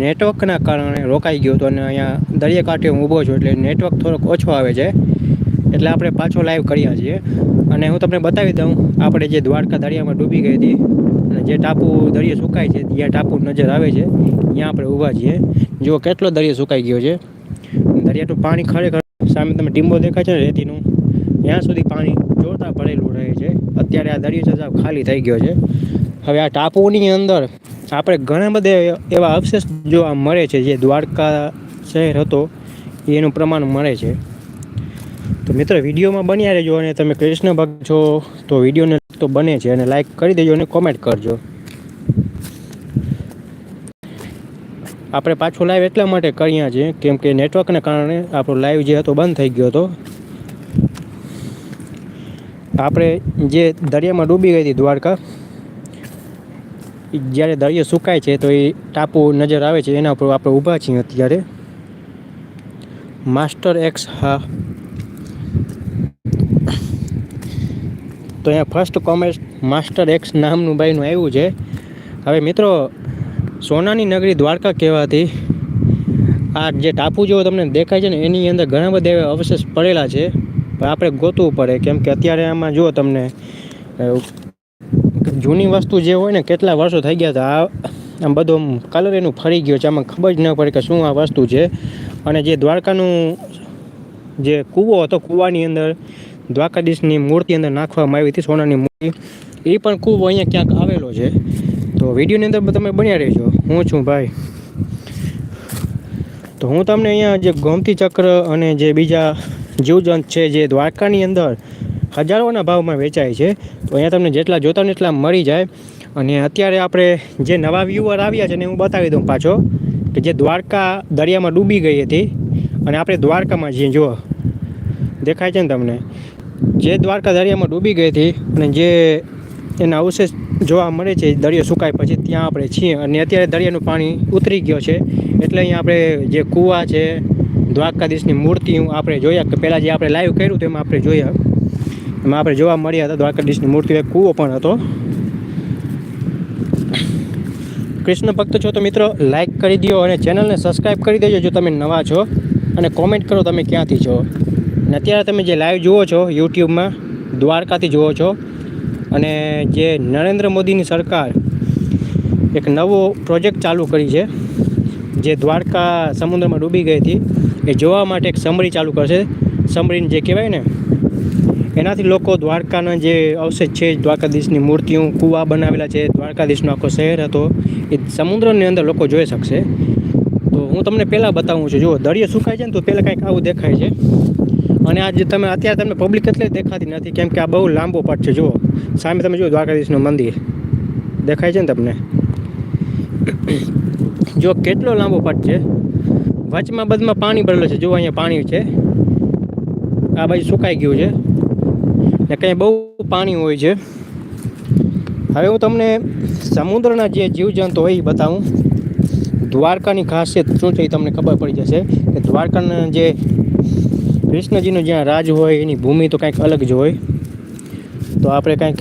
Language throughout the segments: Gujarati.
નેટવર્કના કારણે રોકાઈ ગયો હતો અને અહીંયા દરિયાકાંઠે હું ઊભો છું એટલે નેટવર્ક થોડોક ઓછો આવે છે. એટલે આપણે પાછો લાઈવ કર્યા છીએ. અને હું તમને બતાવી દઉં, આપણે જે દ્વારકા દરિયામાં ડૂબી ગઈ હતી અને જે ટાપુ દરિયો સુકાય છે, ત્યાં ટાપુ નજર આવે છે. ત્યાં આપણે ઊભા છીએ. જુઓ કેટલો દરિયો સુકાઈ ગયો છે. દરિયાનું પાણી ખરેખર સામે તમે ટીમ્બો દેખાય છે ને રેતીનું, ત્યાં સુધી પાણી જોરદાર ભરેલું રહે છે. અત્યારે આ દરિયો છે ખાલી થઈ ગયો છે. હવે આ ટાપુની અંદર આપણે ઘણા બધા એવા અવશેષ જોવા મળે છે જે દ્વારકા શહેર હતો, એનું પ્રમાણ મળે છે. તો મિત્રો, વિડીયોમાં બન્યા રહેજો અને તમે કૃષ્ણ ભક્ત છો, તો વિડીયોને તો બને છે અને લાઈક કરી દેજો અને કોમેન્ટ કરજો. આપણે પાછો લાઈવ એટલા માટે કર્યા છે, કેમ કે નેટવર્કને કારણે આપણો લાઈવ જે હતો બંધ થઈ ગયો હતો. આપણે જે દરિયામાં ડૂબી ગઈ હતી દ્વારકા જ્યારે દરિયો સુકાય છે તો એ ટાપુ નજર આવે છે, એના ઉપર આપણે ઊભા છીએ અત્યારે. માસ્ટર એક્સ, હા. તો અહીંયા ફર્સ્ટ કોમેન્ટ માસ્ટર એક્સ નામનું બાઈનું આવ્યું છે. હવે મિત્રો, સોનાની નગરી દ્વારકા કહેવાતી. આ જે ટાપુ જેવો તમને દેખાય છે ને, એની અંદર ઘણા બધા એવા અવશેષ પડેલા છે. આપણે ગોતવું પડે, કેમ કે અત્યારે આમાં જુઓ તમને જૂની વસ્તુ જે હોય ને, કેટલા વર્ષો થઈ ગયા હતા આ આમ બધો કલર એનું ફરી ગયો છે. આમાં ખબર જ ન પડે કે શું આ વસ્તુ છે. અને જે દ્વારકાનું જે કૂવો હતો, કૂવાની અંદર દ્વારકાધીશની મૂર્તિ અંદર નાખવામાં આવી હતી, સોનાની મૂર્તિ. એ પણ કૂવો અહીંયા ક્યાંક આવેલો છે. તો વિડીયોની અંદર તમે બન્યા રહેજો. હું છું ભાઈ. તો હું તમને અહીંયા જે ગોમતી ચક્ર અને જે બીજા જીવજંત છે, જે દ્વારકાની અંદર હજારોના ભાવમાં વેચાય છે. તો અહીંયા તમને જેટલા જોતા ને એટલા મળી જાય. અને અત્યારે આપણે જે નવા વ્યૂઅર આવ્યા છે ને હું બતાવી દઉં પાછો, કે જે દ્વારકા દરિયામાં ડૂબી ગઈ હતી. અને આપણે દ્વારકામાં છીએ, જુઓ. દેખાય છે ને તમને? જે દ્વારકા દરિયામાં ડૂબી ગઈ હતી અને જે એના અવશેષ જોવા મળે છે દરિયો સુકાય પછી ત્યાં આપણે છીએ. અને અત્યારે દરિયાનું પાણી ઉતરી ગયો છે. એટલે અહીંયા આપણે જે કૂવા છે, દ્વારકાધીશની મૂર્તિ આપણે જોયા, કે પહેલાં જે આપણે લાઈવ કર્યું તેમાં આપણે જોયા. એમાં આપણે જોવા મળ્યા હતા દ્વારકાધીશની મૂર્તિ, એક કૂવો પણ હતો. કૃષ્ણ ભક્ત છો તો મિત્રો લાઈક કરી દો અને ચેનલને સબસ્ક્રાઈબ કરી દેજો જો તમે નવા છો. અને કોમેન્ટ કરો તમે ક્યાંથી છો. અને અત્યારે તમે જે લાઈવ જુઓ છો યુટ્યુબમાં, દ્વારકાથી જુઓ છો, અને જે નરેન્દ્ર મોદીની સરકાર એક નવો પ્રોજેક્ટ ચાલુ કરી છે, જે દ્વારકા સમુદ્રમાં ડૂબી ગઈ હતી, એ જોવા માટે એક સમરી ચાલુ કરશે. સમરીને જે કહેવાય ને એનાથી લોકો દ્વારકાના જે અવશેષ છે, દ્વારકાધીશની મૂર્તિઓ, કૂવા બનાવેલા છે, દ્વારકાધીશનો આખો શહેર હતો, એ સમુદ્રની અંદર લોકો જોઈ શકશે. તો હું તમને પહેલાં બતાવું છું, જુઓ, દરિયો સુકાય છે ને તો પહેલાં કંઈક આવું દેખાય છે. અને આજે તમે, અત્યારે તમને પબ્લિક એટલે દેખાતી નથી, કેમ કે આ બહુ લાંબો પટ છે, જુઓ. સામે તમે જુઓ દ્વારકાધીશનું મંદિર. દેખાય છે ને તમને? જો કેટલો લાંબો પટ છે. વચમાં બધમાં પાણી ભરેલું છે, જુઓ, અહીંયા પાણી છે. આ બાજુ સુકાઈ ગયું છે. ને કંઈ બહુ પાણી હોય છે. હવે હું તમને સમુદ્રના જે જીવજંતુ હોય એ બતાવું. દ્વારકાની ખાસિયત શું છે એ તમને ખબર પડી જશે. કે દ્વારકાના જે કૃષ્ણજીનું જ્યાં રાજ હોય, એની ભૂમિ તો કંઈક અલગ જ હોય. તો આપણે કંઈક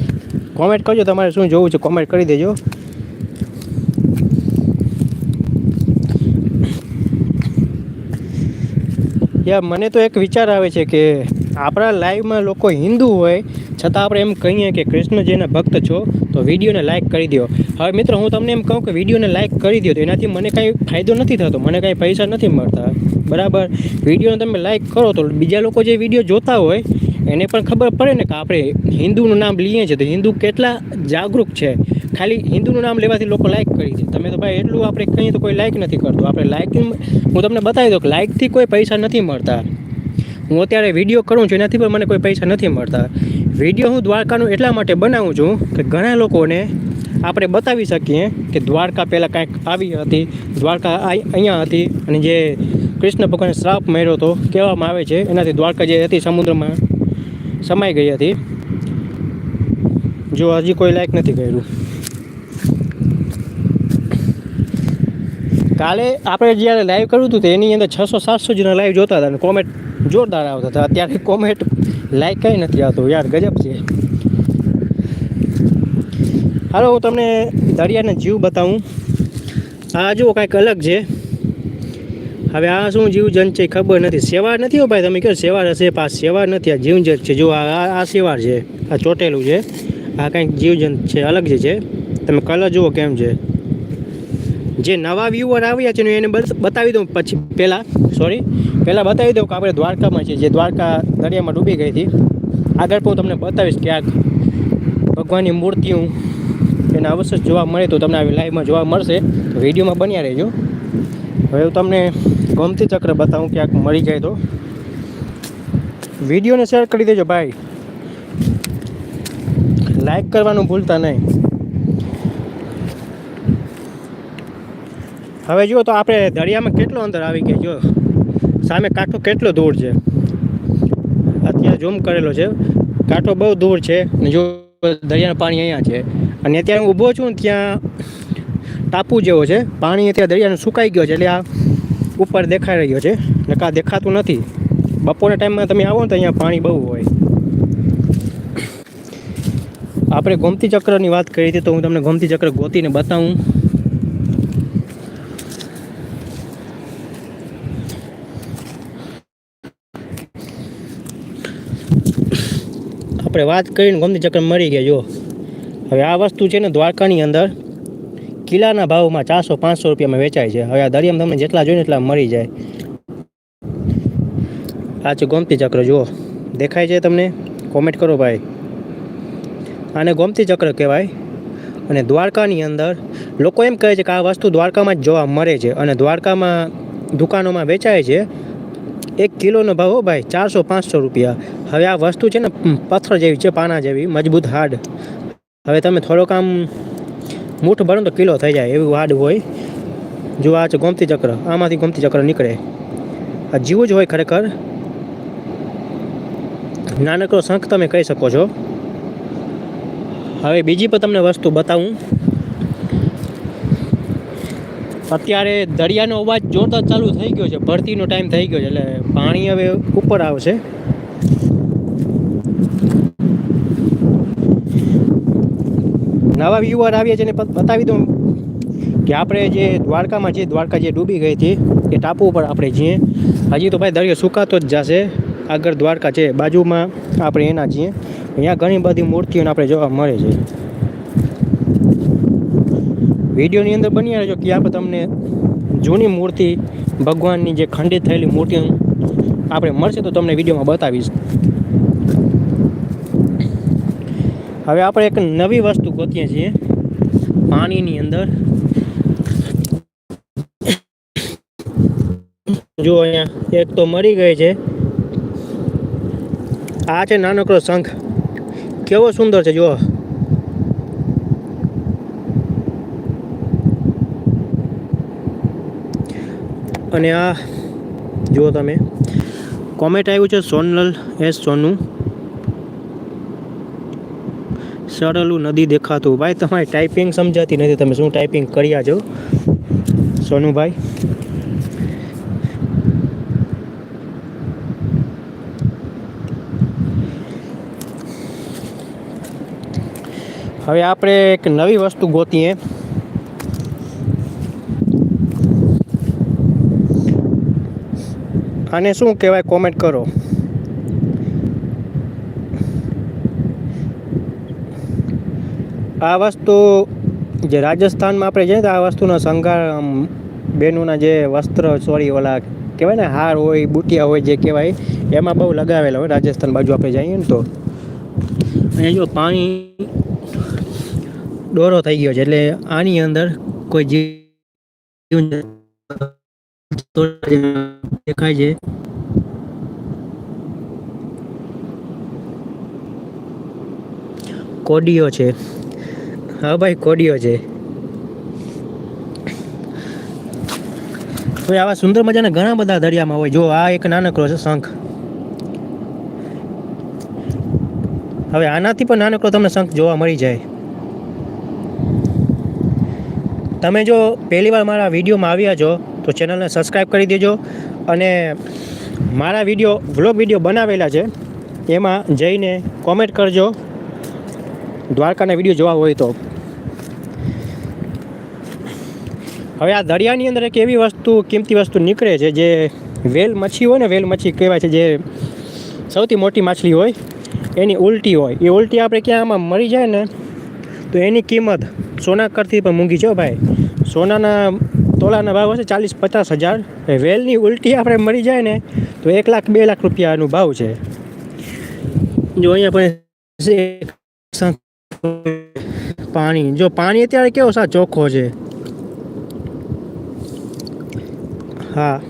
કોમેન્ટ કરજો, તમારે શું જોવું છે કોમેન્ટ કરી દેજો. યા, મને તો એક વિચાર આવે છે કે આપણા લાઈવમાં લોકો હિન્દુ હોય, છતાં આપણે એમ કહીએ કે કૃષ્ણજીના ભક્ત છો, તો વિડીયોને લાઈક કરી દો. હવે મિત્રો, હું તમને એમ કહું કે વિડીયોને લાઈક કરી દો, તો એનાથી મને કાંઈ ફાયદો નથી થતો, મને કાંઈ પૈસા નથી મળતા. બરાબર? વિડીયોને તમે લાઈક કરો તો બીજા લોકો જે વીડિયો જોતા હોય, એને પણ ખબર પડે ને કે આપણે હિન્દુનું નામ લઈએ છીએ. તો હિન્દુ કેટલા જાગૃત છે. ખાલી હિન્દુનું નામ લેવાથી લોકો લાઈક કરી છે તમે તો ભાઈ એટલું આપણે કહીએ તો કોઈ લાઈક નથી કરતું. આપણે લાઈક હું તમને બતાવી દઉં કે લાઈકથી કોઈ પૈસા નથી મળતા. હું અત્યારે વીડિયો કરું છું, એનાથી પણ મને કોઈ પૈસા નથી મળતા. વીડિયો હું દ્વારકાનું એટલા માટે બનાવું છું કે ઘણા લોકોને આપણે બતાવી શકીએ કે દ્વારકા પહેલાં કાંઈક આવી હતી, દ્વારકા અહીંયા હતી, અને જે કૃષ્ણ ભગવાને શ્રાપ માર્યો હતો, કહેવામાં આવે છે, એનાથી દ્વારકા જે હતી સમુદ્રમાં સમાઈ ગઈ હતી. જો હજી કોઈ લાયક નથી કર્યું. કાલે આપણે જ્યારે લાઈવ કર્યું હતું, તો એની અંદર છસો સાતસો જણા લાઈવ જોતા હતા અને કોમેન્ટ જોરદાર આવતા હતા. અત્યારે કોમેન્ટ લાઈક કંઈ નથી આવતું. યાર, ગજબ છે. હાલો, હું તમને દરિયાના જીવ બતાવું. આ જુઓ, કાંઈક અલગ છે. હવે આ શું જીવજંત છે ખબર નથી. સેવાર નથી હો ભાઈ, તમે કહો સેવાર હશે પણ આ સેવાર નથી. આ જીવજંત છે. જો આ આ- સેવાર છે. આ ચોટેલું છે. આ કંઈક જીવજંત છે, અલગ જે છે. તમે કલર જુઓ કેમ છે. જે નવા વ્યૂઅર આવ્યા છે ને એને બત- બતાવી દઉં પછી પહેલાં સોરી પહેલાં બતાવી દઉં કે આપણે દ્વારકામાં છે, જે દ્વારકા દરિયામાં ડૂબી ગઈ હતી. આગળ પણ હું તમને બતાવીશ ક્યાંક ભગવાનની મૂર્તિઓ એના અવશેષ જોવા મળે તો તમને આવી લાઈવમાં જોવા મળશે. તો વિડીયોમાં બન્યા રહેજો. હવે હું તમને ગમતી ચક્ર બતાવું ક્યાંક મળી જાય તો. વિડીયોને શેર કરી દેજો ભાઈ. લાઈક કરવાનું ભૂલતા નહીં. હવે જુઓ તો આપણે દરિયામાં કેટલો અંદર આવી ગયા જો સામે કાંઠો કેટલો દૂર છે. અત્યારે ઝૂમ કરેલો છે. કાંઠો બહુ દૂર છે. અને જો દરિયાનું પાણી અહીંયા છે. અને અત્યારે હું ઊભો છું ત્યાં ટાપુ જેવો છે. પાણી અત્યારે દરિયાનું સુકાઈ ગયો છે, એટલે આ ઉપર દેખાઈ રહ્યો છે. નકા દેખાતું નથી. બપોરના ટાઈમમાં તમે આવો ને તો અહીંયા પાણી બહુ હોય. આપણે ગોમતી ચક્રની વાત કરી હતી તો હું તમને ગોમતી ચક્ર ગોતીને બતાવું. આપણે વાત કરીને ગોમતી ચક્ર મળી ગયા, જો. હવે આ વસ્તુ છે ને દ્વારકાની અંદર કિલ્લાના ભાવમાં ચારસો પાંચસો રૂપિયામાં વેચાય છે. હવે આ દરિયામાં તમને જેટલા જોઈએ એટલા મળી જાય. આ ગોમતી ચક્ર, જુઓ. દેખાય છે તમને? કોમેન્ટ કરો ભાઈ. આને ગોમતી ચક્ર કહેવાય. અને દ્વારકાની અંદર લોકો એમ કહે છે કે આ વસ્તુ દ્વારકામાં જ જોવા મળે છે. અને દ્વારકામાં દુકાનોમાં વેચાય છે. એક કિલોનો ભાવ હો ભાઈ, ચારસો પાંચસો રૂપિયા. હવે આ વસ્તુ છે ને પથ્થર જેવી છે, પાના જેવી, મજબૂત હાર્ડ હવે તમે થોડોક આમ મૂઠ ભરો તો કિલો થઈ જાય એવું હાર્ડ હોય. જો આ છે ગોમતી ચક્ર, આમાંથી ગોમતી ચક્ર નીકળે. આ જીવું જ હોય ખરેખર. નાનકડો શંખ તમે કહી શકો છો. હવે બીજી પણ તમને વસ્તુ બતાવું. અત્યારે દરિયાનો અવાજ જોરદાર ચાલુ થઈ ગયો છે. ભરતીનો ટાઈમ થઈ ગયો છે. એટલે પાણી હવે ઉપર આવશે. નવા વ્યુઅર આવ્યા છે ને બતાવી દઉં કે આપણે જે દ્વારકામાં જે દ્વારકા જે ડૂબી ગઈ હતી, એ ટાપુ ઉપર આપણે છીએ. હજી તો ભાઈ દરિયો સુકાતો જ જશે. આગળ દ્વારકા છે, બાજુમાં આપણે એના છીએ. અહીંયા ઘણી બધી મૂર્તિઓને આપણે જોવા મળે છે. વિડીયોની અંદર બની રહેજો કે આપણે તમને જૂની મૂર્તિ, ભગવાનની જે ખંડિત થયેલી મૂર્તિ આપણે મળશે તો તમને વિડીયોમાં બતાવીશ. હવે આપણે એક નવી વસ્તુ ગોતીએ છીએ. પાણીની અંદર. જો અહીંયા એક તો મરી ગઈ છે. આ છે નાનકડો શંખ. કેવો સુંદર છે, જુઓ. અને આ જુઓ તમે. કોમેન્ટ આવ્યું છે સોનલ એસ સોનું. સરળું નદી દેખાતું. ભાઈ, તમારી ટાઈપિંગ સમજાતી નથી. તમે શું ટાઈપિંગ કર્યા છો? સોનુભાઈ. હવે આપણે એક નવી વસ્તુ ગોતીએ. આને શું કહેવાય? કોમેન્ટ કરો. આ વસ્તુ જે રાજસ્થાનમાં આપણે જઈએ તો આ વસ્તુનો શંગાર બહેનોના જે વસ્ત્ર સોરી ઓલા કહેવાય ને, હાર હોય, બુટિયા હોય, જે કહેવાય, એમાં બહુ લગાવેલા હોય રાજસ્થાન બાજુ આપણે જઈએ ને તો. અહીંયા જો પાણી દોરો થઈ ગયો છે, એટલે આની અંદર કોઈ જીવ દેખાય છે. કોડીઓ છે. હા ભાઈ કોડીઓ છે. હવે આવા સુંદર મજાના ઘણા બધા દરિયામાં હોય. જો, આ એક નાનકડો છે શંખ. હવે આનાથી પણ નાનકડો તમને શંખ જોવા મળી જાય. તમે જો પહેલી વાર મારા વિડીયોમાં આવ્યા છો તો ચેનલને સબસ્ક્રાઈબ કરી દેજો અને મારા વીડિયો, વ્લોગ વીડિયો બનાવેલા છે, એમાં જઈને કોમેન્ટ કરજો, દ્વારકાના વીડિયો જોવા હોય તો. હવે આ દરિયાની અંદર એક એવી વસ્તુ, કિંમતી વસ્તુ નીકળે છે જે વેલ મચ્છી હોય ને, વેલ મચ્છી કહેવાય છે જે સૌથી મોટી માછલી હોય, એની ઉલટી હોય. એ ઉલટી આપણે ક્યાં આમાં મરી જાય ને, તો એની કિંમત સોના કરતી પણ મૂંઘી છે ભાઈ. સોનાના તોલાના ભાવ હશે ચાલીસ પચાસ હજાર. વેલની ઉલટી આપણે મરી જાય ને, તો એક લાખ, બે લાખ રૂપિયાનો ભાવ છે. જો અહીંયા પણ પાણી, જો પાણી અત્યારે કેવો સા ચોખ્ખો છે. હા.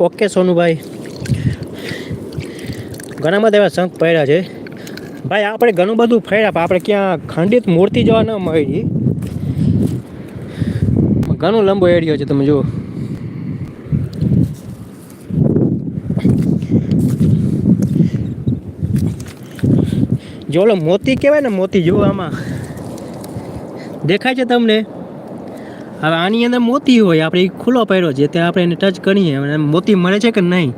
ઓકે સોનુભાઈ. ઘણા બધા એવા શંખ પડ્યા છે. ભાઈ, આપણે ઘણું બધું ફર્યા, પણ આપણે ક્યાં ખંડિત મૂર્તિ જોવા ન મળી. ઘણો લંબો એરિયો છે, તમે જુઓ. જો ઓલો મોતી કહેવાય ને, મોતી જુઓ આમાં. દેખાય છે તમને? હવે આની અંદર મોતી હોય, આપણે ખુલ્લો પહેર્યો છે, ત્યાં આપણે એને ટચ કરીએ. અને મોતી મળે છે કે નહીં?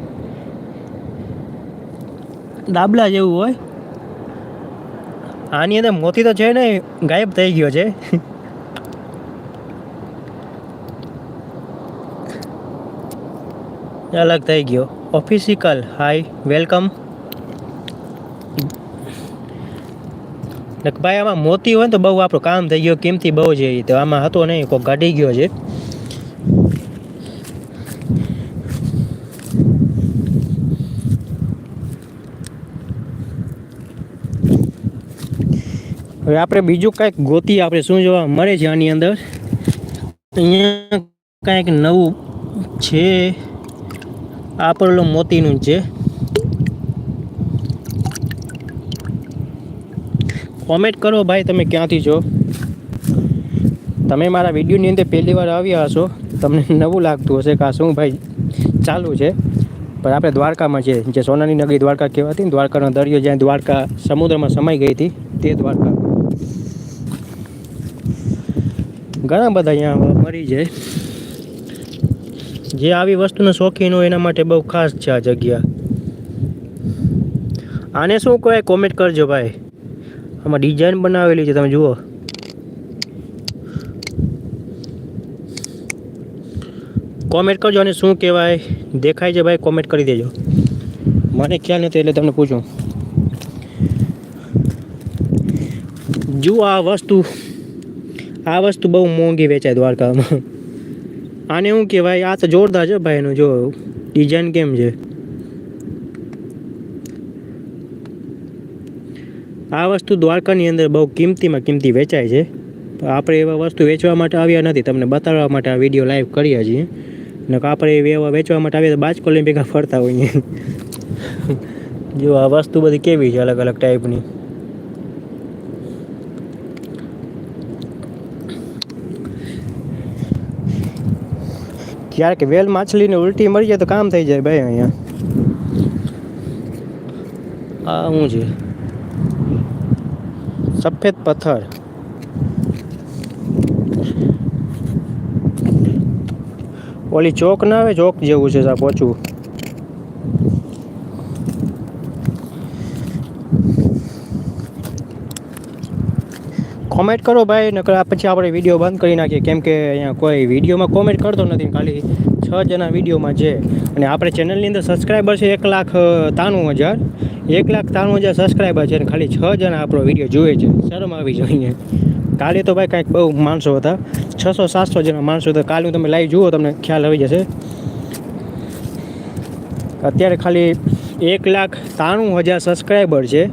દાબલા જેવું હોય. આની અંદર મોતી તો છે ને, ગાયબ થઈ ગયો છે. અલગ થઈ ગયો. ઓફિસિકલ હાય વેલકમ ભાઈ, આમાં મોતી હોય ને તો બહુ આપણું કામ થઈ ગયું, કિંમતી બહુ છે તો આમાં હતો નહીં કોઈ ગાડી ગયો છે. હવે આપણે બીજું કાંઈક ગોતી આપણે શું જોવા મળે છે આની અંદર? અહીંયા કાંઈક નવું છે. આ પણ ઓલું મોતીનું છે. કોમેન્ટ કરો ભાઈ તમે ક્યાંથી છો? તમે મારા વિડીયોની અંદર પહેલી વાર આવ્યા હશો, તમને નવું લાગતું હશે કે આ શું ભાઈ ચાલુ છે? પણ આપણે દ્વારકામાં છે જે સોનાની નગરી દ્વારકા કહેવાતી ને, દ્વારકાનો દરિયો જ્યાં દ્વારકા સમુદ્રમાં સમાઈ ગઈ હતી, તે દ્વારકા. ઘણા બધા અહીંયા મરી જાય. જે આવી વસ્તુના શોખીન હોય એના માટે બહુ ખાસ છે આ જગ્યા. આને શું કહે કોમેન્ટ કરજો ભાઈ. આમાં ડિઝાઇન બનાવેલી છે તમે જુઓ. કોમેન્ટ કરજો અને શું કહેવાય? દેખાય છે ભાઈ કોમેન્ટ કરી દેજો. મને ખ્યાલ નથી એટલે તમને પૂછું. જુઓ આ વસ્તુ. આ વસ્તુ બહુ મોંઘી વેચાય દ્વારકામાં. આને શું કહેવાય, આ તો જોરદાર છે ભાઈ એનું, જો ડિઝાઇન કેમ છે? આ વસ્તુ દ્વારકાની અંદર બહુ કિંમતીમાં કિંમતી વેચાય છે. આપણે એવા વસ્તુ વેચવા માટે આવ્યા નથી, તમને બતાવવા માટે આ વીડિયો લાઈવ કરીએ છીએ. ને આપણે એવા વેચવા માટે આવ્યા તો બાજકો ભેગા ફરતા હોઈએ. જો આ વસ્તુ બધી કેવી છે અલગ અલગ ટાઈપની ક્યારેક વેલ માછલીને ઉલટી મરી જાય તો કામ થઈ જાય ભાઈ અહીંયા. આ શું છે? સફેદ પથ્થર. ઓલી ચોક ના આવે? ચોક જેવું છે સા પોચું કોમેન્ટ કરો ભાઈ, નકર પછી આપણે વીડિયો બંધ કરી નાખીએ. કેમ કે અહીંયા કોઈ વિડીયોમાં કોમેન્ટ કરતો નથી ખાલી છ જણા વિડીયોમાં છે. અને આપણે ચેનલની અંદર સબસ્ક્રાઈબર છે એક લાખ ત્રાણું હજાર. એક લાખ ત્રાણું હજાર સબસ્ક્રાઈબર છે અને ખાલી છ જણા આપણો વીડિયો જુએ છે. શરમ આવી જોઈએ કાલે તો ભાઈ કાંઈક બહુ માણસો હતા. છસો, સાતસો જણા માણસો હતા. કાલે તમે લાઈવ જુઓ, તમને ખ્યાલ આવી જશે. અત્યારે ખાલી એક લાખ ત્રાણું હજાર સબસ્ક્રાઈબર છે.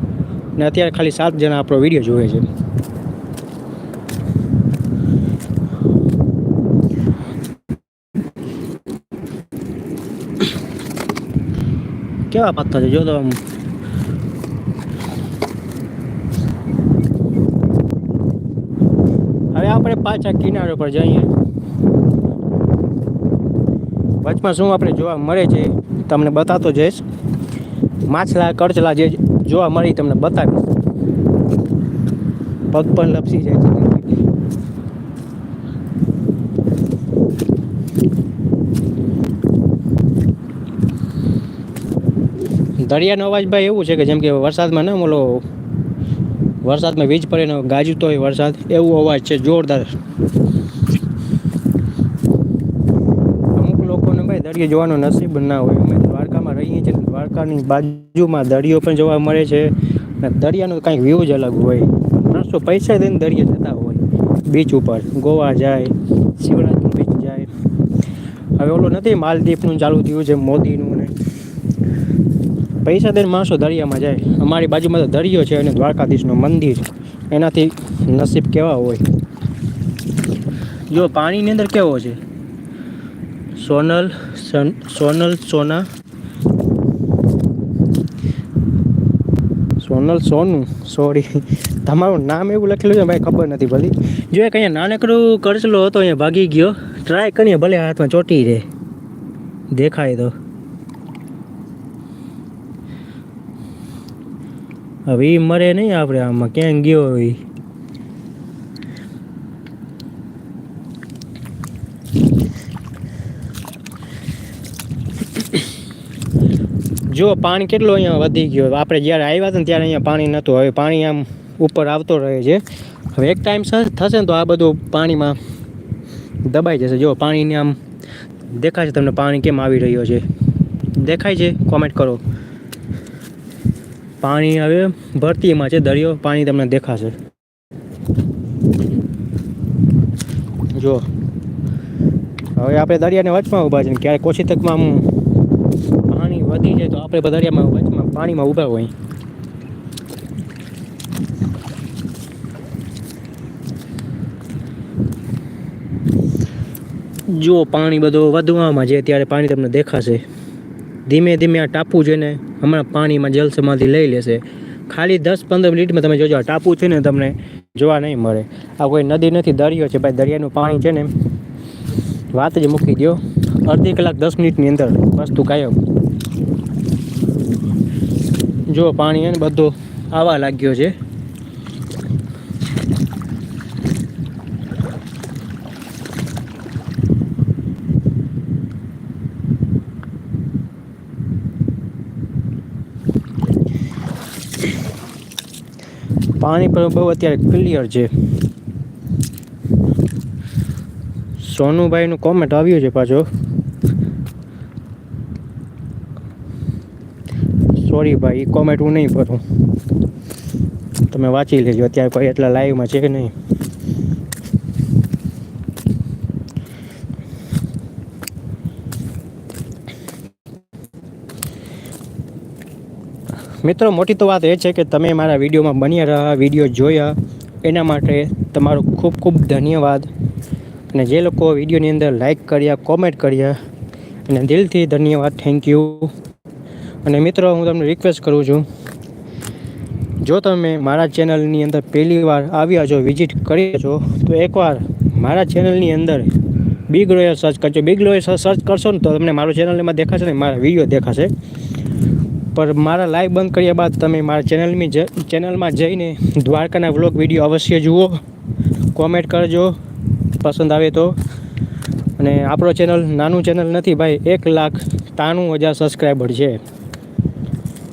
ને અત્યારે ખાલી સાત જણા આપણો વીડિયો જોવે છે. કેવા પથ્થર છે જો તો આમ હવે આપણે પાછા કિનારો પર જઈએ વચમાં શું આપણે જોવા મળે છે તમને બતાતો જઈશ માછલા કરચલા જે જોવા મળી તમને બતાવીશ પગ પણ લપસી જાય છે દરિયાનો અવાજ ભાઈ એવું છે કે જેમ કે વરસાદમાં ને ઓલો વરસાદમાં વીજ પડે ને ગાજતો હોય વરસાદ, એવો અવાજ છે, જોરદાર. અમુક લોકોને ભાઈ દરિયો જોવાનો નસીબ ના હોય. અમે દ્વારકામાં રહીએ છીએ દ્વારકાની બાજુમાં દરિયો પણ જોવા મળે છે. અને દરિયાનો કાંઈક વ્યૂ જ અલગ હોય. ત્રણસો પૈસા દઈને દરિયે જતા હોય. બીચ ઉપર. ગોવા જાય શિવરાજ બીચ જાય. હવે ઓલું નથી, માલદીપનું ચાલુ થયું છે, મોદીનું ને પૈસા દઈને માણસો દરિયામાં જાય. અમારી બાજુમાં તો દરિયો છે અને દ્વારકાધીશનું મંદિર એનાથી નસીબ કેવા હોય. જો પાણીની અંદર કેવો છે? સોનલ, સન, સોનલ, સોના. સોનલ, સોનું, સોરી. તમારું નામ એવું લખેલું છે ભાઈ ખબર નથી ભલી. જો એક અહીંયા નાનકડું કરચલો હતો, અહીંયા ભાગી ગયો. ટ્રાય કરીએ, ભલે હાથમાં ચોટી રહે. દેખાય તો. હવે એ મરે નહીં આપણે આમાં, ક્યાં ગયો એ જો, પાણી કેટલું અહીંયા વધી ગયો આપણે જ્યારે આવ્યા હતા ને ત્યારે અહીંયા પાણી નહોતું. હવે પાણી આમ ઉપર આવતો રહે છે. હવે એક ટાઈમ થશે ને તો આ બધું પાણીમાં દબાઈ જશે. જો, પાણીને આમ દેખાય છે તમને પાણી કેમ આવી રહ્યો છે? દેખાય છે? કોમેન્ટ કરો. પાણી હવે ભરતીમાં છે દરિયો, પાણી તમને દેખાશે. જો. હવે આપણે દરિયાને વચમાં ઊભા છે ક્યારેક ઓછી તકમાં પાણી વધી જાય તો આપણે દરિયામાં વચમાં પાણીમાં ઊભા હોય. જો પાણી બધું વધવામાં છે ત્યારે પાણી તમને દેખાશે. ધીમે ધીમે આ ટાપુ છે ને હમણાં પાણીમાં જલ લઈ લેશે. ખાલી દસ પંદર મિનિટમાં તમે જોજો, આ ટાપુ છે ને તમને જોવા નહીં મળે. આ કોઈ નદી નથી, દરિયો છે ભાઈ, દરિયાનું પાણી છે ને વાત જ મૂકી દો અડધી કલાક દસ મિનિટની અંદર વસ્તુ કાયમ. જો પાણી ને બધું આવવા લાગ્યો છે. પાણી પણ બહુ અત્યારે ક્લિયર છે. સોનુભાઈનું કોમેન્ટ આવ્યું છે પાછો. સોરી ભાઈ કોમેન્ટ હું નહીં ભરું. તમે વાંચી લેજો, અત્યારે કોઈ એટલા લાઈવમાં છે કે નહીં. મિત્રો, મોટી તો વાત એ છે કે તમે મારા વિડીયોમાં બન્યા રહ્યા, વીડિયો જોયા. એના માટે તમારો ખૂબ ખૂબ ધન્યવાદ. અને જે લોકો વિડીયોની અંદર લાઇક કર્યા કોમેન્ટ કર્યા, અને દિલથી ધન્યવાદ થેન્ક યુ અને મિત્રો, હું તમને રિક્વેસ્ટ કરું છું, જો તમે મારા ચેનલની અંદર પહેલી વાર આવ્યા છો વિઝિટ કરી છો, તો એકવાર મારા ચેનલની અંદર બિગ રોયલ સર્ચ કરજો. બિગ રોયલ સર્ચ કરશો ને તો તમને મારું ચેનલ એમાં દેખાશે ને મારા વીડિયો દેખાશે. પર મારા લાઈવ બંધ કર્યા બાદ તમે મારા ચેનલની ચેનલમાં જઈને દ્વારકાના વ્લોગ વીડિયો અવશ્ય જુઓ. કોમેન્ટ કરજો. પસંદ આવે તો. અને આપણો ચેનલ નાનું ચેનલ નથી ભાઈ, એક લાખ ત્રાણું હજાર સબસ્ક્રાઈબર છે.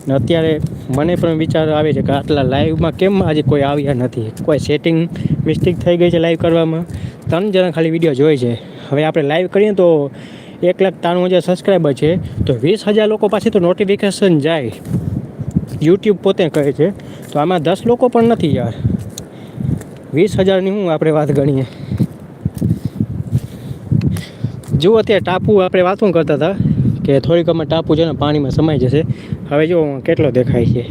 ને અત્યારે મને પણ વિચાર આવે છે કે આટલા લાઈવમાં કેમ આજે કોઈ આવ્યા નથી? કોઈ સેટિંગ મિસ્ટેક થઈ ગઈ છે લાઈવ કરવામાં? ત્રણ જણા ખાલી વીડિયો જોઈ છે. હવે આપણે લાઈવ કરીએ તો એક લાખ ત્રાણું હજાર સબસ્ક્રાઈબર છે, તો વીસ હજાર લોકો પાસે તો નોટિફિકેશન જાય. યુટ્યુબ પોતે કહે છે, તો આમાં દસ લોકો પણ નથી યાર. વીસ હજારની હું આપણે વાત ગણીએ. જુઓ અત્યારે ટાપુ આપણે વાતો કરતા હતા, કે થોડીક અમે ટાપુ છે ને પાણીમાં સમાઈ જશે. હવે જો કેટલો દેખાય છે.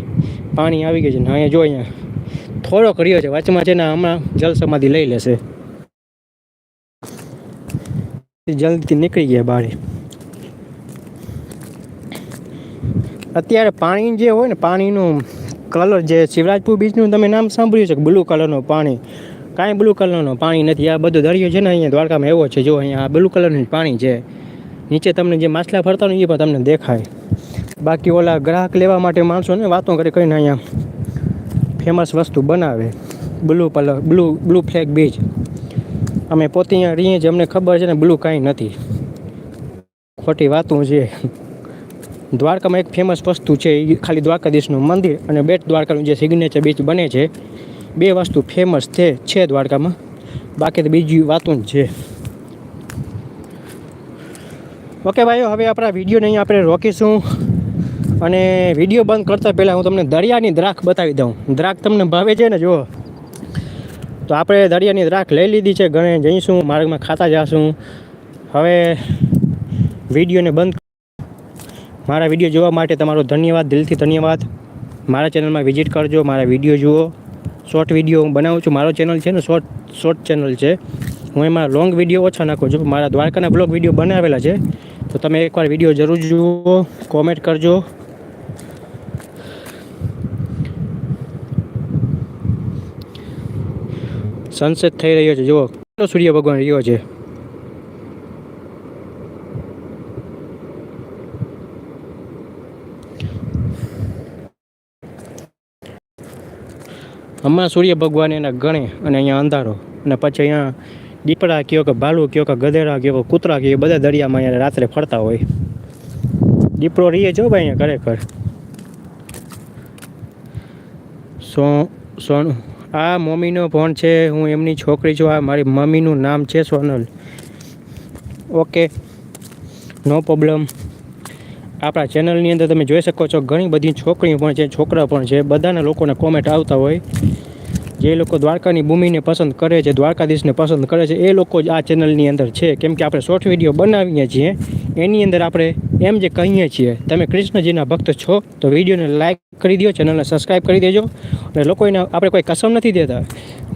પાણી આવી ગયું છે ને અહીંયા જો અહીંયા થોડોક રહ્યો છે, વચમાં છે ને હમણાં જલ સમાધિ લઈ લેશે. જલ્દીથી નીકળી ગયા બહાર અત્યારે પાણી જે હોય ને, પાણીનું કલર જે શિવરાજપુર બીચનું તમે નામ સાંભળ્યું છે બ્લુ કલરનું પાણી? કાંઈ બ્લુ કલરનું પાણી નથી. આ બધો દરિયો છે ને અહીંયા દ્વારકામાં એવો છે, જો અહીંયા બ્લુ કલરનું પાણી છે. નીચે તમને જે માછલા ફરતા હોય એ પણ તમને દેખાય. બાકી ઓલા ગ્રાહક લેવા માટે માણસો ને વાતો કરી કરીને અહીંયા ફેમસ વસ્તુ બનાવે. Blue colour blue blue flag beach અમે પોતે અહીંયા રહીએ છીએ, અમને ખબર છે ને બ્લુ કાંઈ નથી. ખોટી વાતું છે. દ્વારકામાં એક ફેમસ વસ્તુ છે એ ખાલી દ્વારકાધીશનું મંદિર અને બેટ દ્વારકાનું જે સિગ્નેચર બીચ બને છે, બે વસ્તુ ફેમસ છે છે દ્વારકામાં. બાકી તો બીજી વાતું જ છે. ઓકે ભાઈઓ, હવે આપણા વિડીયોને અહીં આપણે રોકીશું. અને વીડિયો બંધ કરતા પહેલાં હું તમને દરિયાની દ્રાખ બતાવી દઉં. દ્રાખ તમને ભાવે છે ને, જુઓ. તો આપણે દરિયાની દ્રાખ લઈ લીધી છે. ઘણે જઈશું, માર્ગમાં ખાતા જઈશું હવે વિડીયોને બંધ મારા વીડિયો જોવા માટે તમારો ધન્યવાદ, દિલથી ધન્યવાદ. મારા ચેનલમાં વિઝિટ કરજો, મારા વીડિયો જુઓ. શોર્ટ વીડિયો હું બનાવું છું. મારો ચેનલ છે ને, શોર્ટ શોર્ટ ચેનલ છે. હું એમાં લોંગ વીડિયો ઓછા નાખું છું. મારા દ્વારકાના બ્લોગ વીડિયો બનાવેલા છે. તો તમે એકવાર વીડિયો જરૂર જુઓ, કોમેન્ટ કરજો. સનસેટ થઈ રહ્યો છે. જુઓ, કેટલો સૂર્ય ભગવાન રહ્યો છે. હમણાં સૂર્ય ભગવાન એના ગણે અને અહીંયા અંધારો. અને પછી અહીંયા દીપડા કયો કે ભાલુ કયો કે ગધેડા કયો કે કૂતરા કયો બધા દરિયામાં અહીંયા રાત્રે ફરતા હોય. દીપડો રહીએ જો ભાઈ અહીંયા ખરેખર. સો સોનું આ મમ્મીનો ફોન છે, હું એમની છોકરી છું, આ મારી મમ્મીનું નામ છે સોનલ. ઓકે, નો પ્રોબ્લેમ. આપણા ચેનલની અંદર તમે જોઈ શકો છો, ઘણી બધી છોકરીઓ પણ છે, છોકરા પણ છે, બધાના લોકોને કોમેન્ટ આવતા હોય. જે લોકો દ્વારકાની ભૂમિને પસંદ કરે છે, દ્વારકાધીશને પસંદ કરે છે, એ લોકો જ આ ચેનલની અંદર છે. કેમ કે આપણે શોર્ટ વીડિયો બનાવીએ છીએ, એની અંદર આપણે એમ જે કહીએ છીએ, તમે કૃષ્ણજીના ભક્ત છો, તો વિડીયોને લાઇક કરી દો ચેનલને સબસ્ક્રાઈબ કરી દેજો. અને લોકો એને આપણે કોઈ કસમ નથી દેતા.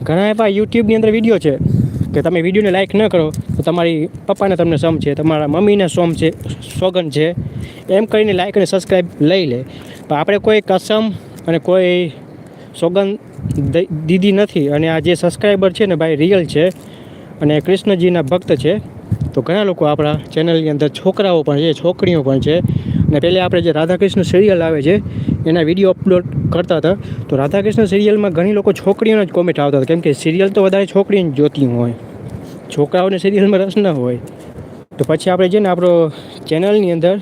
ઘણા એવા યુટ્યુબની અંદર વીડિયો છે કે તમે વિડીયોને લાઇક ન કરો, તો તમારી પપ્પાને તમને સમ છે, તમારા મમ્મીને સોમ છે સોગન છે. એમ કરીને લાઇક અને સબસ્ક્રાઈબ લઈ લે. પણ આપણે કોઈ કસમ અને કોઈ સોગન દીધી નથી. અને આ જે સબસ્ક્રાઈબર છે ને ભાઈ રિયલ છે. અને કૃષ્ણજીના ભક્ત છે. તો ઘણા લોકો આપણા ચેનલની અંદર છોકરાઓ પણ છે, છોકરીઓ પણ છે. અને પહેલાં આપણે જે રાધાકૃષ્ણ સિરિયલ આવે છે, એના વીડિયો અપલોડ કરતા હતા. તો રાધાકૃષ્ણ સિરિયલમાં ઘણી લોકો છોકરીઓનો જ કોમેન્ટ આવતા હતા. કેમ કે સિરિયલ તો વધારે છોકરીઓને જોતી હોય. છોકરાઓને સિરિયલમાં રસ ન હોય. તો પછી આપણે છે ને આપણો ચેનલની અંદર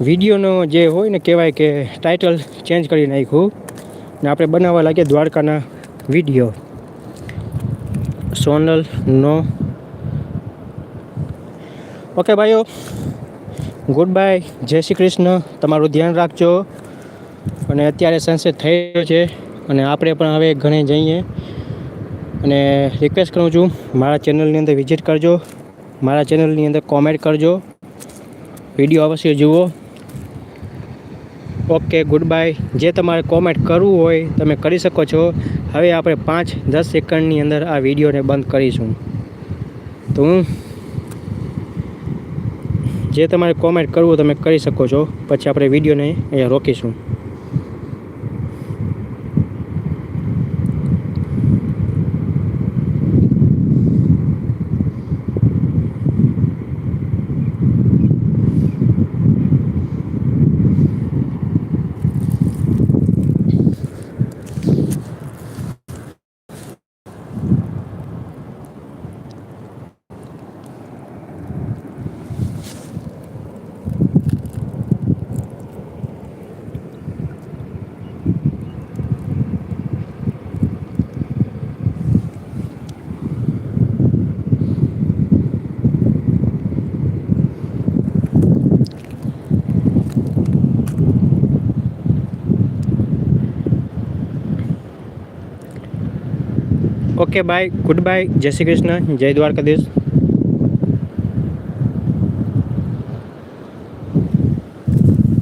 વિડીયોનો જે હોય ને કહેવાય કે ટાઇટલ ચેન્જ કરી નાખ્યું. ને આપણે બનાવવા લાગ્યા દ્વારકાના વીડિયો સોનલ નો ઓકે ભાઈઓ ગુડ બાય જય શ્રી કૃષ્ણ. તમારું ધ્યાન રાખજો. અને અત્યારે સનસેટ થઈ રહ્યો છે અને આપણે પણ હવે ઘણે જઈએ. અને રિક્વેસ્ટ કરું છું, મારા ચેનલની અંદર વિઝિટ કરજો. મારા ચેનલની અંદર કોમેન્ટ કરજો. વીડિયો અવશ્ય જુઓ. ઓકે ગુડ બાય જે તમારે કોમેન્ટ કરવું હોય, તમે કરી શકો છો. હવે આપણે પાંચ દસ સેકન્ડની અંદર આ વિડીયોને બંધ કરીશું. તો હું જે તમારે કોમેન્ટ કરવું તમે કરી શકો છો. પછી આપણે વિડીયોને અહીંયા રોકીશું. Okay bye good bye Jai Shri Krishna જય દ્વારકાધીશ